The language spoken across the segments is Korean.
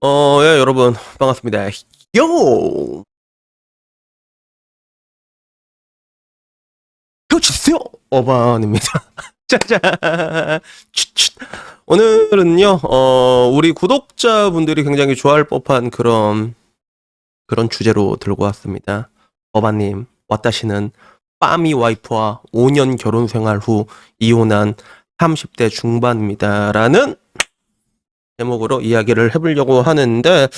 어, 예, 여러분, 반갑습니다. 요! 펴주세요! 어반입니다. 짜잔! 오늘은요, 어, 우리 구독자분들이 굉장히 좋아할 법한 그런, 그런 주제로 들고 왔습니다. 어반님, 왔다시는 빠미 와이프와 5년 결혼 생활 후 이혼한 30대 중반입니다. 라는 제목으로 이야기를 해보려고 하는데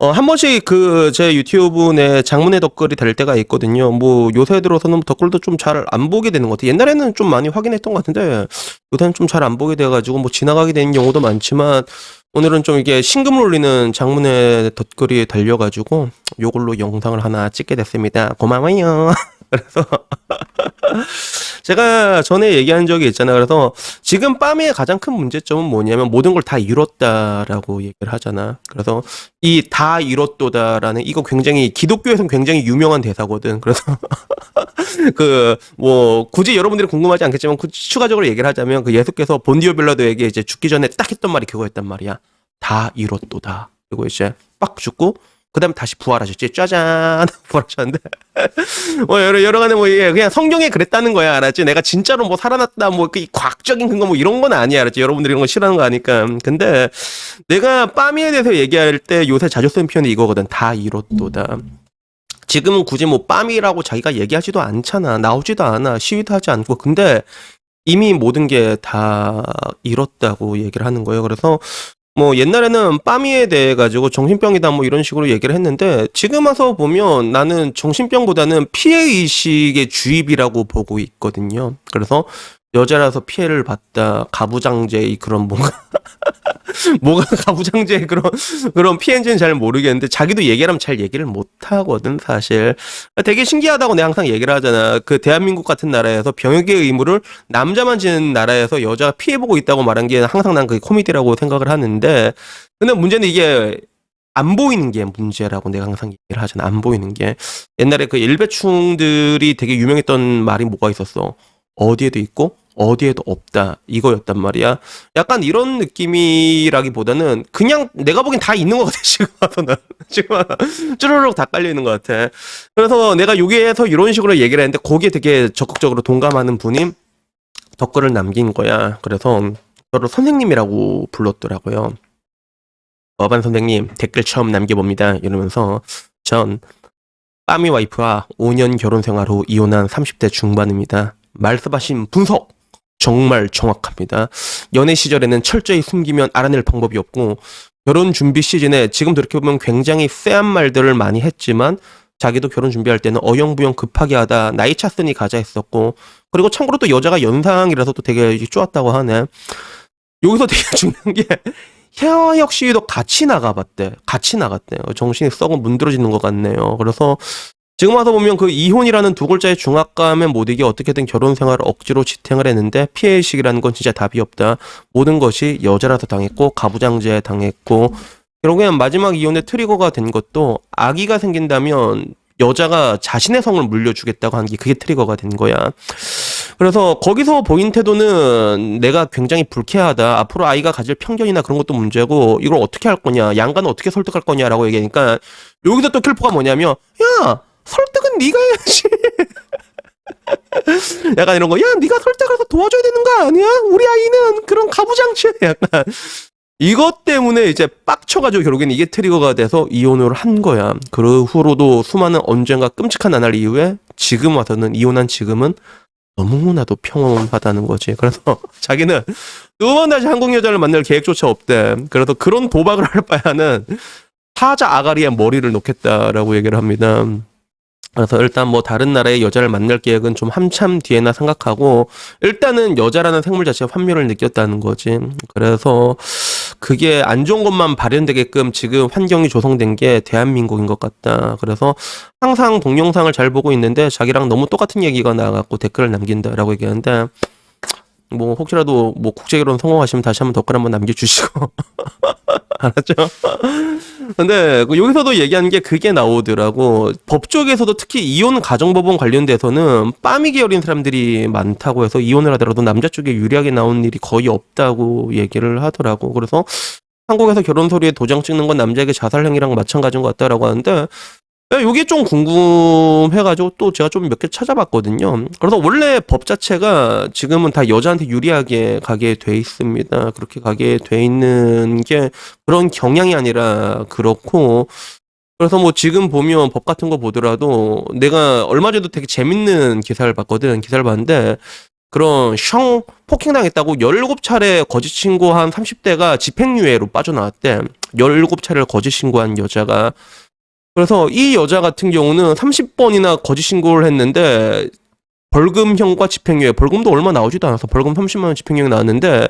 어, 한 번씩 그 제 유튜브 내 장문의 댓글이 될 때가 있거든요. 뭐 요새 들어서는 댓글도 좀 잘 안 보게 되는 것 같아요. 옛날에는 좀 많이 확인했던 것 같은데 요새는 좀 잘 안 보게 돼가지고 뭐 지나가게 되는 경우도 많지만 오늘은 좀 이게 신금을 울리는 장문의 댓글이 달려가지고 요걸로 영상을 하나 찍게 됐습니다. 고마워요. 그래서 제가 전에 얘기한 적이 있잖아요. 그래서 지금 빠미의 가장 큰 문제점은 뭐냐면 모든 걸 다 이뤘다라고 얘기를 하잖아. 그래서 이 다 이뤘도다라는 이거 굉장히 기독교에서는 굉장히 유명한 대사거든. 그래서 그 뭐 굳이 여러분들이 궁금하지 않겠지만 그 추가적으로 얘기를 하자면 그 예수께서 본디오 빌라도에게 이제 죽기 전에 딱 했던 말이 그거였단 말이야. 다 이뤘도다. 그리고 이제 빡 죽고 그 다음 에 다시 부활하셨지. 짜잔. 부활하셨는데. 뭐 여러 여러 가지 뭐 예, 그냥 성경에 그랬다는 거야 알았지? 내가 진짜로 뭐 살아났다 뭐 그 과학적인 근거 뭐 이런 건 아니야 알았지? 여러분들이 이런 거 싫어하는 거 아니까. 근데 내가 빠미에 대해서 얘기할 때 요새 자주 쓰는 표현이 이거거든. 다 이뤘도다. 지금은 굳이 뭐 빠미라고 자기가 얘기하지도 않잖아. 나오지도 않아. 시위도 하지 않고. 근데 이미 모든 게다 이뤘다고 얘기를 하는 거예요. 그래서 뭐 옛날에는 빠미에 대해 가지고 정신병이다 뭐 이런 식으로 얘기를 했는데 지금 와서 보면 나는 정신병보다는 피해 의식의 주입이라고 보고 있거든요. 그래서 여자라서 피해를 봤다 가부장제의 그런 뭔가 뭐가 가부장제의 그런 그런 피해인지는 잘 모르겠는데 자기도 얘기하면 잘 얘기를 못 하거든 사실. 되게 신기하다고 내가 항상 얘기를 하잖아. 그 대한민국 같은 나라에서 병역의 의무를 남자만 지는 나라에서 여자가 피해보고 있다고 말한 게 항상 난 그게 코미디라고 생각을 하는데 근데 문제는 이게 안 보이는 게 문제라고 내가 항상 얘기를 하잖아. 안 보이는 게. 옛날에 그 일배충들이 되게 유명했던 말이 뭐가 있었어 어디에도 있고 어디에도 없다 이거였단 말이야. 약간 이런 느낌이라기보다는 그냥 내가 보기엔 다 있는 것 같아 지금 와서는 지금 와서 쭈르륵 다 깔려 있는 것 같아. 그래서 내가 여기에서 이런 식으로 얘기를 했는데 거기에 되게 적극적으로 동감하는 분이 댓글을 남긴 거야. 그래서 저를 선생님이라고 불렀더라고요. 어반 선생님 댓글 처음 남겨봅니다. 이러면서 전 빠미 와이프와 5년 결혼 생활 후 이혼한 30대 중반입니다. 말씀하신 분석 정말 정확합니다. 연애 시절에는 철저히 숨기면 알아낼 방법이 없고 결혼 준비 시즌에 지금 그렇게 보면 굉장히 쎄한 말들을 많이 했지만 자기도 결혼 준비할 때는 어영부영 급하게 하다 나이 찼으니 가자 했었고 그리고 참고로 또 여자가 연상이라서 또 되게 좋았다고 하네. 여기서 되게 중요한 게 헤어역 시위도 같이 나가봤대. 같이 나갔대요. 정신이 썩어 문드러지는 것 같네요. 그래서 지금 와서 보면 그 이혼이라는 두 글자의 중압감에 못 이겨 어떻게든 결혼 생활을 억지로 지탱을 했는데 피해의식이라는 건 진짜 답이 없다. 모든 것이 여자라서 당했고 가부장제 당했고 결국엔 마지막 이혼의 트리거가 된 것도 아기가 생긴다면 여자가 자신의 성을 물려주겠다고 한 게 그게 트리거가 된 거야. 그래서 거기서 보인 태도는 내가 굉장히 불쾌하다. 앞으로 아이가 가질 편견이나 그런 것도 문제고 이걸 어떻게 할 거냐. 양가는 어떻게 설득할 거냐라고 얘기하니까 여기서 또 킬포가 뭐냐면 야 설득은 네가 해야지. 약간 이런 거, 야, 네가 설득을 해서 도와줘야 되는 거 아니야? 우리 아이는 그런 가부장치야. 약간 이것 때문에 이제 빡쳐가지고 결국엔 이게 트리거가 돼서 이혼을 한 거야. 그 후로도 수많은 언젠가 끔찍한 나날 이후에 지금 와서는 이혼한 지금은 너무나도 평온하다는 거지. 그래서 자기는 두 번 다시 한국 여자를 만날 계획조차 없대. 그래서 그런 도박을 할 바에는 사자 아가리에 머리를 놓겠다라고 얘기를 합니다. 그래서 일단 뭐 다른 나라의 여자를 만날 계획은 좀 한참 뒤에나 생각하고 일단은 여자라는 생물 자체가 환멸을 느꼈다는 거지. 그래서 그게 안 좋은 것만 발현되게끔 지금 환경이 조성된 게 대한민국인 것 같다. 그래서 항상 동영상을 잘 보고 있는데 자기랑 너무 똑같은 얘기가 나와갖고 댓글을 남긴다라고 얘기하는데 뭐 혹시라도 뭐 국제 결혼 성공하시면 다시 한번 댓글 한번 남겨주시고 알았죠? 근데 그 여기서도 얘기한 게 그게 나오더라고. 법조계에서도 특히 이혼 가정법원 관련돼서는 빠미 계열인 사람들이 많다고 해서 이혼을 하더라도 남자 쪽에 유리하게 나온 일이 거의 없다고 얘기를 하더라고. 그래서 한국에서 결혼 서류에 도장 찍는 건 남자에게 자살 행위랑 마찬가지인 것 같다라고 하는데 예, 이게 좀 궁금해가지고 또 제가 좀 몇 개 찾아봤거든요. 그래서 원래 법 자체가 지금은 다 여자한테 유리하게 가게 돼 있습니다. 그렇게 가게 돼 있는 게 그런 경향이 아니라 그렇고 그래서 뭐 지금 보면 법 같은 거 보더라도 내가 얼마 전에도 되게 재밌는 기사를 봤거든. 기사를 봤는데 그런 형 폭행당했다고 17차례 거짓 신고한 30대가 집행유예로 빠져나왔대. 17차례를 거짓 신고한 여자가. 그래서 이 여자 같은 경우는 30번이나 거짓 신고를 했는데 벌금형과 집행유예, 벌금도 얼마 나오지도 않아서 벌금 30만 원 집행유예 나왔는데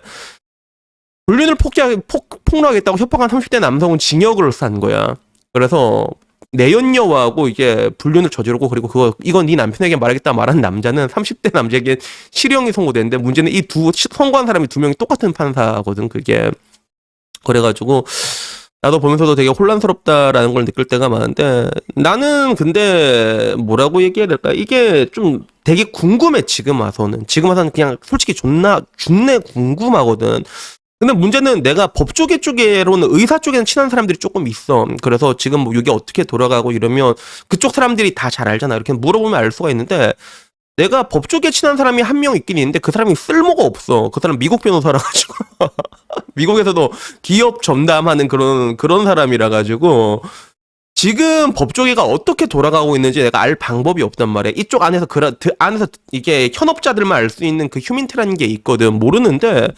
불륜을 폭자, 폭, 폭로하겠다고 협박한 30대 남성은 징역을 산 거야. 그래서 내연녀하고 이게 불륜을 저지르고 그리고 그거 이건 네 남편에게 말하겠다 말한 남자는 30대 남자에게 실형이 선고됐는데 문제는 이 두 선고한 사람이 두 명이 똑같은 판사거든 그게 그래가지고 나도 보면서도 되게 혼란스럽다라는 걸 느낄 때가 많은데 나는 근데 뭐라고 얘기해야 될까 이게 좀 되게 궁금해 지금 와서는 지금 와서는 그냥 솔직히 존나 준내 궁금하거든 근데 문제는 내가 법조계 쪽에로는 의사 쪽에는 친한 사람들이 조금 있어. 그래서 지금 뭐 이게 어떻게 돌아가고 이러면 그쪽 사람들이 다 잘 알잖아. 이렇게 물어보면 알 수가 있는데 내가 법조계 친한 사람이 한 명 있긴 있는데 그 사람이 쓸모가 없어. 그 사람 미국 변호사라 가지고 미국에서도 기업 전담하는 그런 그런 사람이라 가지고 지금 법조계가 어떻게 돌아가고 있는지 내가 알 방법이 없단 말이야. 이쪽 안에서 그 안에서 이게 현업자들만 알 수 있는 그 휴민트라는 게 있거든. 모르는데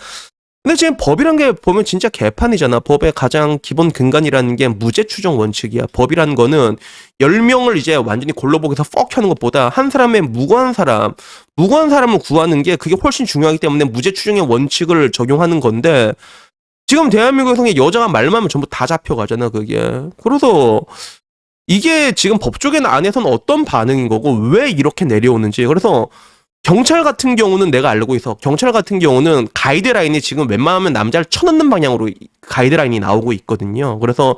근데 지금 법이란 게 보면 진짜 개판이잖아. 법의 가장 기본 근간이라는 게 무죄 추정 원칙이야. 법이란 거는 10명을 이제 완전히 골로보기서 퍽 하는 것보다 한 사람의 무고한 사람, 무고한 사람을 구하는 게 그게 훨씬 중요하기 때문에 무죄 추정의 원칙을 적용하는 건데 지금 대한민국에서 여자가 말만 하면 전부 다 잡혀가잖아, 그게. 그래서 이게 지금 법조계 안에서는 어떤 반응인 거고 왜 이렇게 내려오는지. 그래서 경찰 같은 경우는 내가 알고 있어. 경찰 같은 경우는 가이드라인이 지금 웬만하면 남자를 쳐넣는 방향으로 가이드라인이 나오고 있거든요. 그래서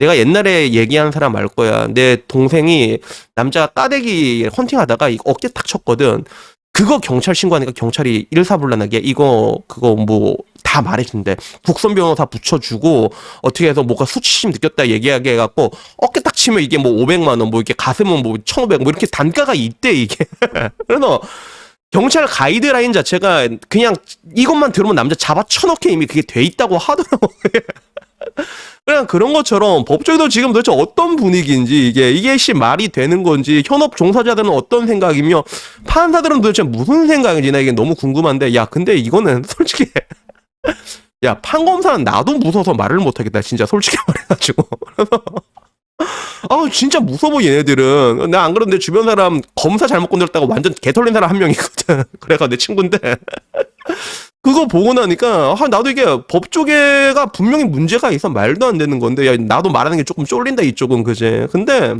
내가 옛날에 얘기한 사람 알 거야. 내 동생이 남자 따대기 헌팅하다가 어깨 탁 쳤거든. 그거 경찰 신고하니까 경찰이 일사불란하게 이거 그거 뭐 다 말해준대. 국선 변호사 붙여주고 어떻게 해서 뭐가 수치심 느꼈다 얘기하게 해갖고 어깨 딱 치면 이게 뭐 500만 원, 뭐 이렇게 가슴은 뭐 1,500, 뭐 이렇게 단가가 있대 이게. 그래서 경찰 가이드라인 자체가 그냥 이것만 들으면 남자 잡아 쳐넣게 이미 그게 돼 있다고 하더라고. 그냥 그런 것처럼 법조계도 지금 도대체 어떤 분위기인지 이게 이게 씨 말이 되는 건지 현업 종사자들은 어떤 생각이며 판사들은 도대체 무슨 생각인지 나 이게 너무 궁금한데 야 근데 이거는 솔직히 야 판검사는 나도 무서워서 말을 못하겠다 진짜 솔직히 말해가지고. 그래서 아 진짜 무서워 얘네들은. 나 안 그런데 주변 사람 검사 잘못 건드렸다고 완전 개털린 사람 한 명 있거든 그래가 내 친구인데 그거 보고 나니까 아, 나도 이게 법조계가 분명히 문제가 있어 말도 안 되는 건데 야 나도 말하는 게 조금 쫄린다 이쪽은 그제 근데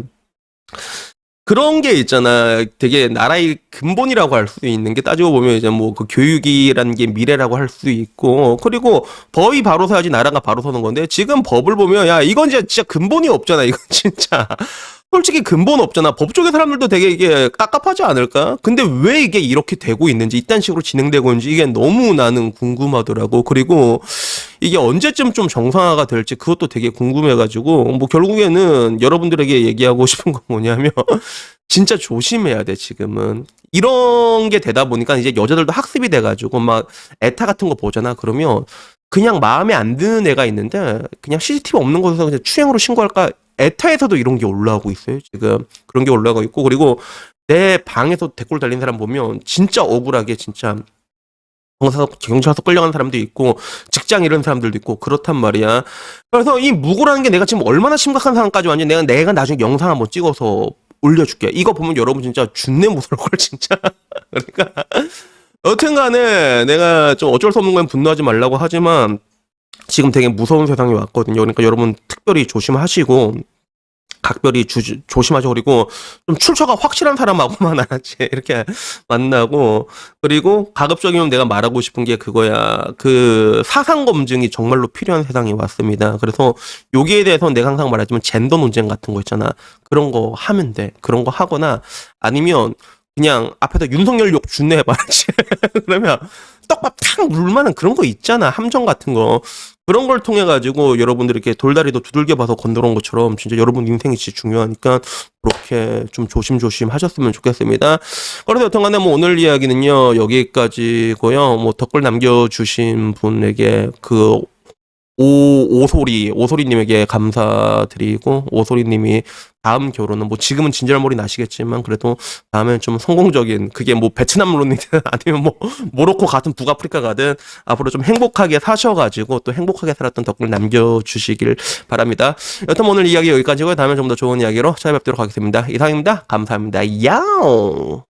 그런 게 있잖아. 되게 나라의 근본이라고 할 수 있는 게 따지고 보면 이제 뭐 그 교육이라는 게 미래라고 할 수 있고 그리고 법이 바로 서야지 나라가 바로 서는 건데 지금 법을 보면 야 이건 진짜, 진짜 근본이 없잖아. 이건 진짜. 솔직히 근본 없잖아. 법조계 사람들도 되게 이게 깝깝하지 않을까? 근데 왜 이게 이렇게 되고 있는지, 이딴 식으로 진행되고 있는지 이게 너무 나는 궁금하더라고. 그리고 이게 언제쯤 좀 정상화가 될지 그것도 되게 궁금해가지고, 뭐 결국에는 여러분들에게 얘기하고 싶은 건 뭐냐면, 진짜 조심해야 돼, 지금은. 이런 게 되다 보니까 이제 여자들도 학습이 돼가지고 막 에타 같은 거 보잖아. 그러면 그냥 마음에 안 드는 애가 있는데 그냥 CCTV 없는 곳에서 그냥 추행으로 신고할까 에타에서도 이런 게 올라오고 있어요. 지금 그런 게 올라가고 있고 그리고 내 방에서 댓글 달린 사람 보면 진짜 억울하게 진짜 경찰서, 경찰서 끌려간 사람도 있고 직장 잃은 사람들도 있고 그렇단 말이야. 그래서 이 무고라는 게 내가 지금 얼마나 심각한 상황까지 왔냐 내가 내가 나중에 영상 한번 찍어서 올려줄게. 이거 보면 여러분 진짜 준내 무서울 걸 진짜. 그러니까 여튼간에 내가 좀 어쩔 수 없는 건 분노하지 말라고 하지만 지금 되게 무서운 세상이 왔거든요. 그러니까 여러분 특별히 조심하시고 각별히 주, 조심하죠. 그리고 좀 출처가 확실한 사람하고만 알았지. 이렇게 만나고 그리고 가급적이면 내가 말하고 싶은 게 그거야. 그 사상 검증이 정말로 필요한 세상이 왔습니다. 그래서 여기에 대해서 내가 항상 말하지만 젠더 논쟁 같은 거 있잖아. 그런 거 하면 돼. 그런 거 하거나 아니면 그냥 앞에다 윤석열 욕 준내 해봐야지. 그러면 떡밥 탁 물만한 그런 거 있잖아. 함정 같은 거. 그런 걸 통해 가지고 여러분들이 이렇게 돌다리도 두들겨 봐서 건드려온 것처럼 진짜 여러분 인생이 진짜 중요하니까 그렇게 좀 조심조심 하셨으면 좋겠습니다. 그래서 여튼간에 뭐 오늘 이야기는요 여기까지고요. 뭐 댓글 남겨주신 분에게 그 오, 오소리, 오소리님에게 감사드리고, 오소리님이 다음 결혼은, 뭐 지금은 진절머리 나시겠지만, 그래도 다음엔 좀 성공적인, 그게 뭐 베트남론이든 아니면 뭐 모로코 같은 북아프리카 가든 앞으로 좀 행복하게 사셔가지고 또 행복하게 살았던 덕분을 남겨주시길 바랍니다. 여튼 오늘 이야기 여기까지고요. 다음에 좀 더 좋은 이야기로 찾아뵙도록 하겠습니다. 이상입니다. 감사합니다. 야옹!